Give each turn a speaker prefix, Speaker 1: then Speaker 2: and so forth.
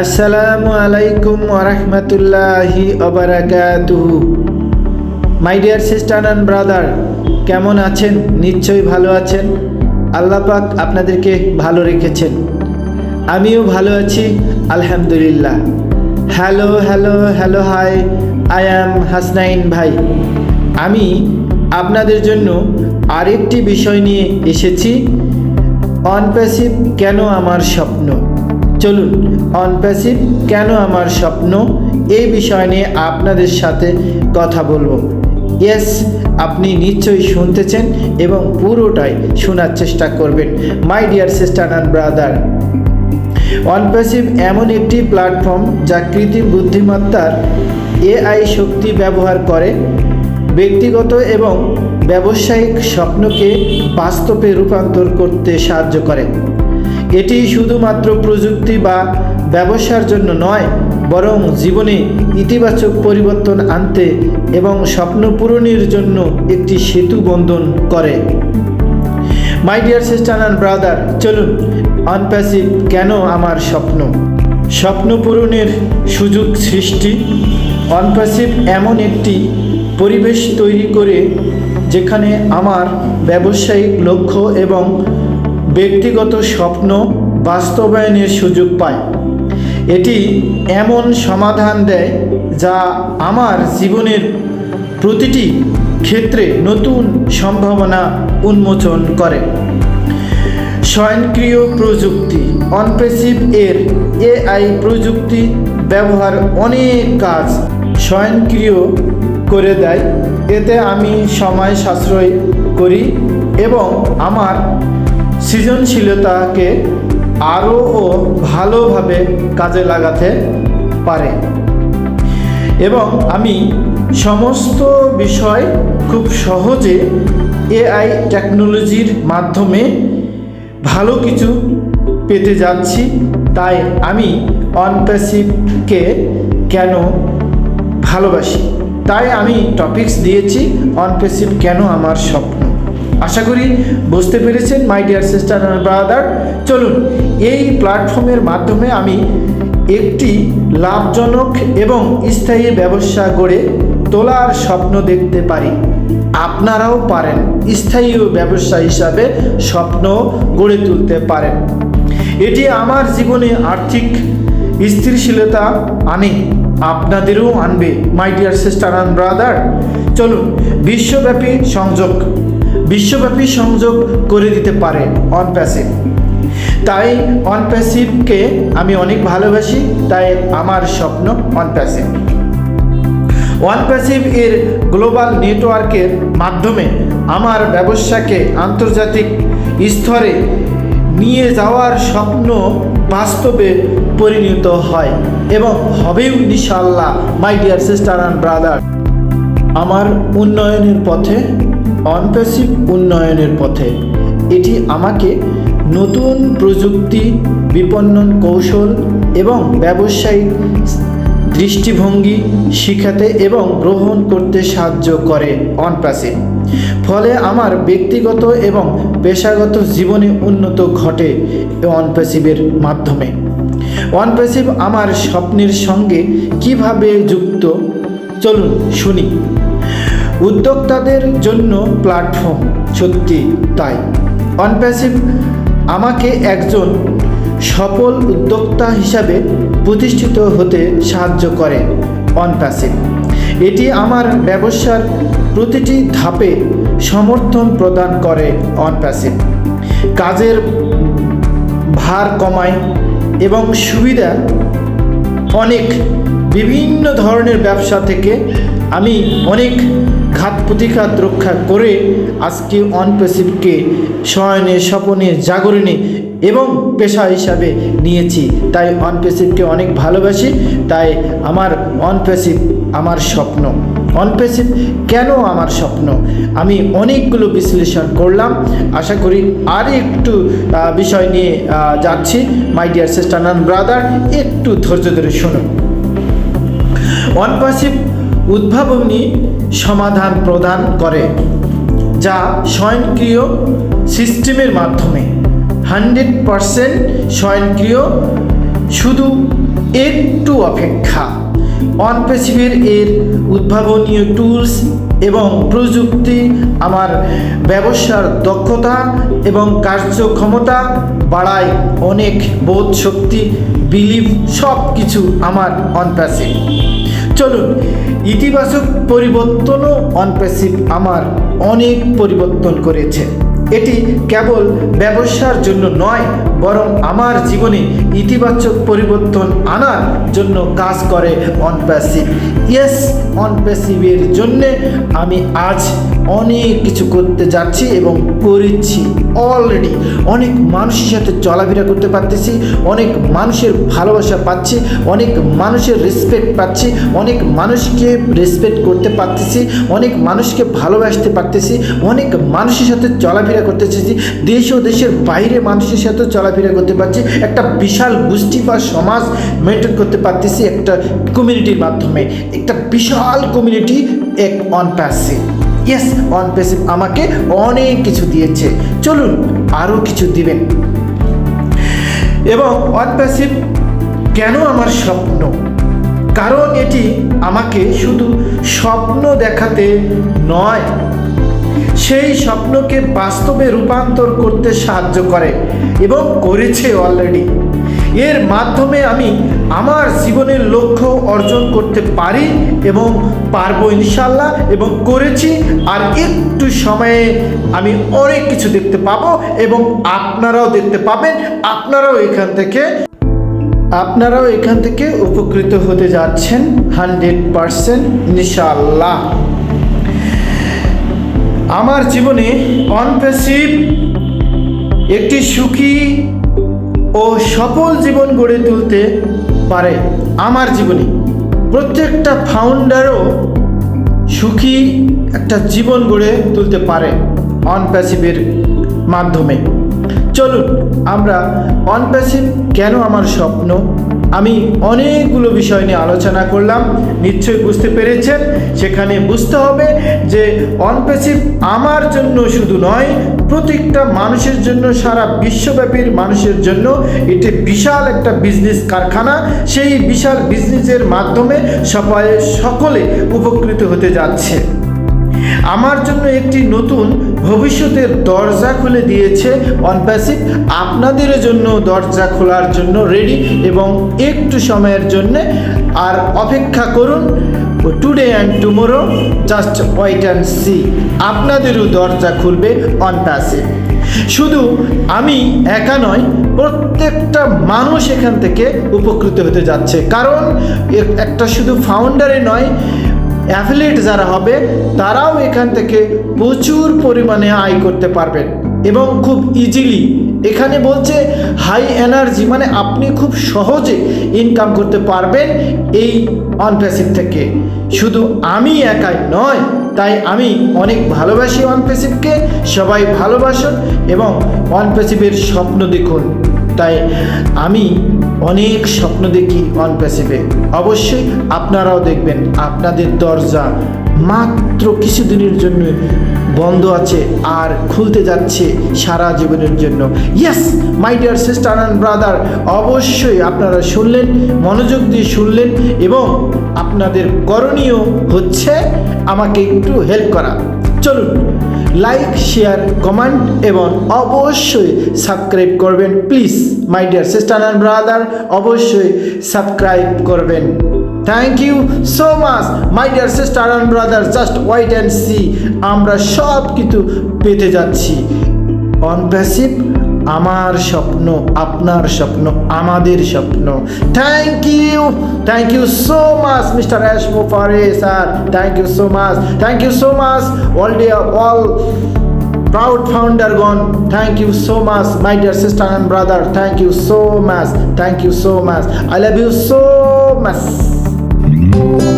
Speaker 1: আসসালামু আলাইকুম ওরহমতুল্লাহি my dear sister and brother কেমন আছেন? নিশ্চয়ই ভালো আছেন। আল্লাহ পাক আপনাদেরকে ভালো রেখেছেন। আমিও ভালো আছি, আলহামদুলিল্লাহ। Hello hello hello hi I am Hasnain ভাই। আমি আপনাদের জন্য আরেকটি বিষয় নিয়ে এসেছি। অনপ্যাসিভ কেন আমার স্বপ্ন? চলুন অনপ্যাসিভ কেন আমার স্বপ্ন? এই বিষয় নিয়ে আপনাদের সাথে কথা বলব। ইয়েস, আপনি নিশ্চয়ই শুনতেছেন এবং পুরোটাই শোনার চেষ্টা করবেন, my dear sister and brother. OnPassive এমন একটি প্ল্যাটফর্ম যা কৃত্রিম বুদ্ধিমত্তার এআই শক্তি ব্যবহার করে, ব্যক্তিগত এবং ব্যবসায়িক স্বপ্নকে বাস্তবে রূপান্তর করতে সাহায্য করে। এটি শুধুমাত্র প্রযুক্তি বা ব্যবসার জন্য নয়, বরং জীবনে ইতিবাচক পরিবর্তন আনতে এবং স্বপ্ন পূরণের জন্য একটি সেতু বন্ধন করে। My dear sister and brother চলুন অনপ্যাসিভ কেন আমার স্বপ্ন? স্বপ্ন পূরণের সুযোগ সৃষ্টি। অনপ্যাসিভ এমন একটি পরিবেশ তৈরি করে, যেখানে আমার ব্যবসায়িক লক্ষ্য এবং ব্যক্তিগত স্বপ্ন বাস্তবায়নের সুযোগ পায়। এটি এমন সমাধান দেয় যা আমার জীবনের প্রতিটি ক্ষেত্রে নতুন সম্ভাবনা উন্মোচন করে। স্বয়ংক্রিয় প্রযুক্তি, অনপেসিভ এর এআই প্রযুক্তি ব্যবহার অনেক কাজ স্বয়ংক্রিয় করে দেয়। এতে আমি সময় সাশ্রয় করি এবং আমার সৃজনশীলতাকে আরও ও ভালোভাবে কাজে লাগাতে পারে। এবং আমি সমস্ত বিষয় খুব সহজে এআই টেকনোলজির মাধ্যমে ভালো কিছু পেতে যাচ্ছি। তাই আমি অনপ্যাসিভকে কেন ভালোবাসি? তাই আমি টপিকস দিয়েছি অনপ্যাসিভ কেন আমার স্বপ্ন? আশা করি বুঝতে পেরেছেন my dear sister and brother চলুন, এই প্ল্যাটফর্মের মাধ্যমে আমি একটি লাভজনক এবং স্থায়ী ব্যবসা গড়ে তোলার স্বপ্ন দেখতে পারি। আপনারাও পারেন স্থায়ী ব্যবসা হিসাবে স্বপ্ন গড়ে তুলতে পারেন। এটি আমার জীবনে আর্থিক স্থিরশীলতা আনে, আপনাদেরও আনবে my dear sister and brother চলুন, বিশ্বব্যাপী সংযোগ। বিশ্বব্যাপী সংযোগ করে দিতে পারে অনপ্যাসিভ তাই অনপ্যাসিভকে আমি অনেক ভালোবাসি, তাই আমার স্বপ্ন অনপ্যাসিভ ওয়ানপ্যাসিভ এর গ্লোবাল নেটওয়ার্কের মাধ্যমে আমার ব্যবসাকে আন্তর্জাতিক স্তরে নিয়ে যাওয়ার স্বপ্ন বাস্তবে পরিণত হয় এবং হবেও ইনশাল্লাহ my dear sister and brother আমার উন্নয়নের পথে অনপ্যাসিভ উন্নয়নের পথে। এটি আমাকে নতুন প্রযুক্তি, বিপণন কৌশল এবং ব্যবসায়িক দৃষ্টিভঙ্গি শিখাতে এবং গ্রহণ করতে সাহায্য করে অনপ্যাসিভ ফলে আমার ব্যক্তিগত এবং পেশাগত জীবনে উন্নত ঘটে অনপ্যাসিভের মাধ্যমে। অনপ্যাসিভ আমার স্বপ্নের সঙ্গে কীভাবে যুক্ত? চলুন শুনি। উদ্যোক্তাদের জন্য প্ল্যাটফর্ম সত্যি তাই। অনপ্যাসিভ আমাকে একজন সফল উদ্যোক্তা হিসাবে প্রতিষ্ঠিত হতে সাহায্য করে অনপ্যাসিভ এটি আমার ব্যবসার প্রতিটি ধাপে সমর্থন প্রদান করে অনপ্যাসিভ কাজের ভার কমায় এবং সুবিধা অনেক বিভিন্ন ধরনের ব্যবসা থেকে আমি অনেক ঘাত প্রতিঘাত রক্ষা করে আজকে অনপ্যাসিভকে শয়নে, স্বপনে, জাগরণে এবং পেশা হিসাবে নিয়েছি। তাই অনপ্যাসিভকে অনেক ভালোবাসি। তাই আমার অনপ্যাসিভ আমার স্বপ্ন। অনপ্যাসিভ কেন আমার স্বপ্ন? আমি অনেকগুলো বিশ্লেষণ করলাম। আশা করি আর একটু বিষয় নিয়ে যাচ্ছি। My dear sister and brother একটু ধৈর্য ধরে শুনুন। অনপ্যাসিভ উদ্ভাবনী সমাধান প্রদান করে, যা স্বয়ংক্রিয় সিস্টেমের মাধ্যমে হান্ড্রেড পারসেন্ট স্বয়ংক্রিয়, শুধু একটু অপেক্ষা। অনপেসিভের এর উদ্ভাবনীয় টুলস এবং প্রযুক্তি, আমার ব্যবসার দক্ষতা এবং কার্যক্ষমতা বাড়ায় অনেক বোধ শক্তি বিলিভ সব কিছু আমার অনপ্যাসিভ চলুন, ইতিবাচক পরিবর্তনও অনপ্যাসিভ আমার অনেক পরিবর্তন করেছে। এটি কেবল ব্যবসার জন্য নয়, বরং আমার জীবনে ইতিবাচক পরিবর্তন আনার জন্য কাজ করে অনপ্যাসিভ ইয়েস অনপ্যাসিভের জন্যে আমি আজ অনেক কিছু করতে যাচ্ছি এবং করেছি অলরেডি অনেক মানুষের সাথে চলাফেরা করতে পারতেছি, অনেক মানুষের ভালোবাসা পাচ্ছি, অনেক মানুষের রেসপেক্ট পাচ্ছি, অনেক মানুষকে রেসপেক্ট করতে পারতেছি, অনেক মানুষকে ভালোবাসতে পারতেছি, অনেক মানুষের সাথে চলাফেরা করতেছি দেশ ও দেশের বাইরে মানুষের সাথে চলাফেরা করতে পারছি। একটা বিশাল গোষ্ঠী বা সমাজ মেনটেন করতে পারতেছি একটা কমিউনিটির মাধ্যমে। একটা বিশাল কমিউনিটি এক OnPassive yes OnPassive আমাকে অনেক কিছু দিয়েছে। চলুন আরও কিছু দিবেন। এবং অন প্যাসিভ কেন আমার স্বপ্ন? কারণ এটি আমাকে শুধু স্বপ্ন দেখাতে নয় সেই স্বপ্নকে বাস্তবে রূপান্তর করতে সাহায্য করে এবং করেছে অলরেডি এর মাধ্যমে আমি আমার জীবনের লক্ষ্য অর্জন করতে পারি এবং পারব ইনশাল্লাহ এবং করেছি। আর একটু সময়ে আমি অনেক কিছু দেখতে পাবো এবং আপনারাও দেখতে পাবেন। আপনারাও এখান থেকে, আপনারাও এখান থেকে উপকৃত হতে যাচ্ছেন। হান্ড্রেড পারসেন্ট ইনশাল্লাহ আমার জীবনে অনপ্যাসিভ একটি সুখী ও সফল জীবন গড়ে তুলতে পারে আমার জীবনে। প্রত্যেকটা ফাউন্ডারও সুখী একটা জীবন গড়ে তুলতে পারে অনপ্যাসিভের মাধ্যমে। চলুন, আমরা অনপ্যাসিভ কেন আমার স্বপ্ন আমি অনেকগুলো বিষয় নিয়ে আলোচনা করলাম, নিশ্চয়ই বুঝতে পেরেছেন। সেখানে বুঝতে হবে যে অনপেসিভ আমার জন্য শুধু নয়, প্রত্যেকটা মানুষের জন্য, সারা বিশ্বব্যাপীর মানুষের জন্য এটি বিশাল একটা বিজনেস কারখানা। সেই বিশাল বিজনেসের মাধ্যমে সবাই সকলে উপকৃত হতে যাচ্ছে। আমার জন্য একটি নতুন ভবিষ্যতের দরজা খুলে দিয়েছে অনপ্যাসিভ আপনাদের জন্য দরজা খোলার জন্য রেডি এবং একটু সময়ের জন্য। আর অপেক্ষা করুন today and tomorrow just wait and see আপনাদেরও দরজা খুলবে অনপ্যাসিভ শুধু আমি একা নয় প্রত্যেকটা মানুষ এখান থেকে উপকৃত হতে যাচ্ছে। কারণ একটা শুধু ফাউন্ডারে নয় অ্যাফিলিয়েট যারা হবে, তারাও এখান থেকে প্রচুর পরিমাণে আয় করতে পারবেন এবং খুব ইজিলি এখানে বলছে হাই এনার্জি মানে আপনি খুব সহজে ইনকাম করতে পারবেন এই অনপ্যাসিভ থেকে। শুধু আমি একাই নয়, তাই আমি অনেক ভালোবাসি অনপ্যাসিভকে সবাই ভালোবাসুন এবং অনপ্যাসিভের স্বপ্ন দেখুন। তাই আমি অনেক স্বপ্ন দেখি অন প্যাসিভে অবশ্যই আপনারাও দেখবেন, আপনাদের দরজা মাত্র কিছুদিনের জন্য বন্ধ আছে আর খুলতে যাচ্ছে সারা জীবনের জন্য। Yes my dear sister and brother অবশ্যই আপনারা শুনলেন, মনোযোগ দিয়ে শুনলেন এবং আপনাদের করণীয় হচ্ছে আমাকে একটু হেল্প করা। চলুন লাইক শেয়ার কমেন্ট এবং অবশ্যই সাবস্ক্রাইব করবেন। Please my dear sister and brother অবশ্যই সাবস্ক্রাইব করবেন। Thank you so much my dear sister and brother just wait and see আমরা সব কিছু পেতে যাচ্ছি। অন প্যাসিভ আমার স্বপ্ন আপনার স্বপ্ন আমাদের স্বপ্ন thank you thank you so much mister Ash Mufareh sir thank you so much thank you so much all day all proud founder gone thank you so much my dear sister and brother thank you so much thank you so much i love you so much